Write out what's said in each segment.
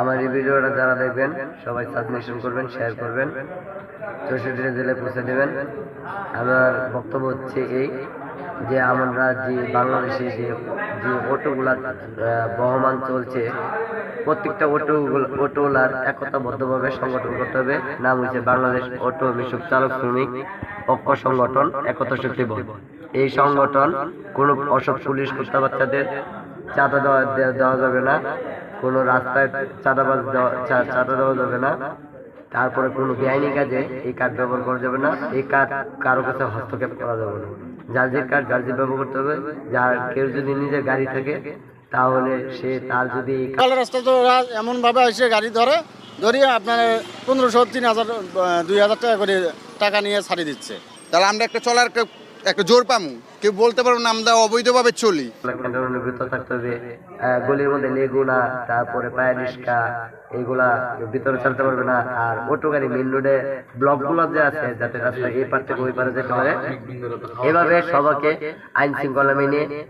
আমার এই ভিডিওটা যারা দেখবেন, সবাই সাবমিশন করবেন শেয়ার করবেন। চৌষট্টি জেলায় পৌঁছে দেবেন। আমার বক্তব্য হচ্ছে এই যে আমরা যে বাংলাদেশে যে যে অটোগুলা বহমান চলছে, প্রত্যেকটা অটো অটোওয়ালার একতাবদ্ধভাবে সংগঠন করতে হবে। নাম হচ্ছে বাংলাদেশ অটো মিশুক চালক শ্রমিক ঐক্য সংগঠন, একতা শক্তি বল এই সংগঠন কোনো অসৎ পুলিশ কুত্তা চাঁদা দেওয়া দে- দেওয়া যাবে না। কোনো রাস্তায় চাঁদাবাজ দেওয়া চা- চাঁদা দেওয়া যাবে না। তারপরে কোনো বেআইনি কাজে এই কার্ড ব্যবহার করা যাবে না। এই কার্ড কারও কাছে হস্তক্ষেপ করা যাবে না। যার যে কার্ড যার যে ব্যবহার করতে হবে যার কেউ যদি নিজের গাড়ি থাকে তাহলে সে তার যদি সকাল রাস্তা তো ওরা এমনভাবে এসে গাড়ি ধরে ধরিয়ে আপনার পনেরোশো তিন হাজার দুই হাজার টাকা করে টাকা নিয়ে ছাড়িয়ে দিচ্ছে। তাহলে আমরা একটা চলার একটা- জোর পামু। কেউ বলতে পারব না, আমরা অবৈধভাবে চলি। অনুভূত থাকতে হবে। গলির মধ্যে লেগুনা তারপরে পায়ের ভিতরে পারবে না। আর অটো গাড়ি মেন রোডে ব্লকগুলো যে আছে, যাতে রাস্তা এই পার থেকে ওই পারে যেতে পারে, এভাবে সবাইকে আইন শৃঙ্খলা মেনে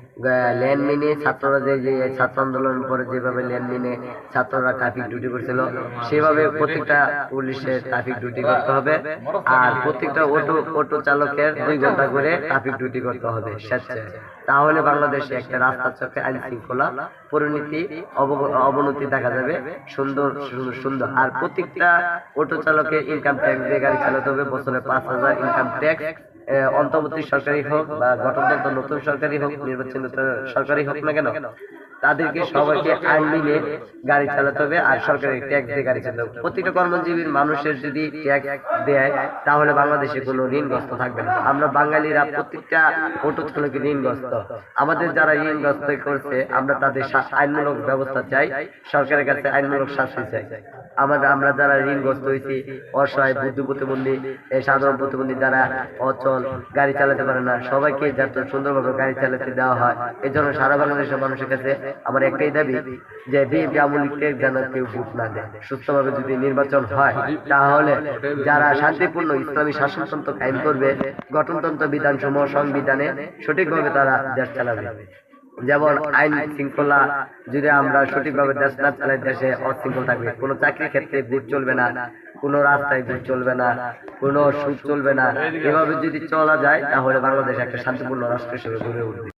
মেনে ছাত্ররা যে যে ছাত্র আন্দোলনের পরে যেভাবে ল্যান মেনে ছাত্ররা ট্রাফিক ডিউটি করছিল, সেভাবে প্রত্যেকটা পুলিশের ট্রাফিক ডিউটি করতে হবে। আর প্রত্যেকটা অটো অটো চালকের দুই ঘণ্টা করে ট্রাফিক ডিউটি করতে হবে, স্বেচ্ছায়। তাহলে বাংলাদেশে একটা রাস্তার চোখে আইন শৃঙ্খলা পরিণতি অবনতি দেখা যাবে, সুন্দর সুন্দর আর প্রত্যেকটা অটো চালকের ইনকাম ট্যাক্স দিয়ে গাড়ি চালাতে হবে, বছরে পাঁচ হাজার ইনকাম ট্যাক্স অন্তর্বর্তী সরকারি হোক বা গঠনতন্ত্র নতুন সরকারি হোক নির্বাচিত সরকারি হোক না কেন তাদেরকে সবাইকে আইন মিলে গাড়ি চালাতে হবে আর সরকারি ট্যাক্স দিয়ে গাড়ি চালাতে হবে। প্রত্যেকটা কর্মজীবী মানুষের যদি ট্যাক্স দেয় তাহলে বাংলাদেশে কোনো ঋণগ্রস্ত থাকবে না। আমরা বাঙালিরা প্রত্যেকটা অটো চালকে ঋণগ্রস্ত। আমাদের যারা ঋণগ্রস্ত করছে আমরা তাদের আইনমূলক ব্যবস্থা চাই সরকারের কাছে আইনমূলক শাস্তি চাই। আমাদের আমরা যারা ঋণগ্রস্ত হয়েছি অসহায় বুদ্ধ প্রতিবন্ধী এই সাধারণ প্রতিবন্ধী যারা অচল গাড়ি চালাতে পারে না সবাইকে যাতে সুন্দরভাবে গাড়ি চালাতে দেওয়া হয়। এই জন্য সারা বাংলাদেশের মানুষের কাছে আমার একটাই দাবি যে বিএনপি আওয়ামী লীগকে যেন কেউ ভোট না দেয়। সুস্থভাবে যদি নির্বাচন হয়, তাহলে যারা শান্তিপূর্ণ ইসলামী শাসনতন্ত্র কায়েম করবে, গঠনতন্ত্র বিধানসমূহ সংবিধানে সঠিকভাবে তারা দেশ চালাবে। যেমন আইন শৃঙ্খলা, যদি আমরা সঠিকভাবে দেশ না চালাই, দেশে অশৃঙ্খল থাকবে। কোনো চাকরির ক্ষেত্রে ভোট চলবে না, কোনো রাস্তায় ভোট চলবে না, কোনো সুখ চলবে না। এভাবে যদি চলা যায়, তাহলে বাংলাদেশ একটা শান্তিপূর্ণ রাষ্ট্র হিসেবে গড়ে উঠবে।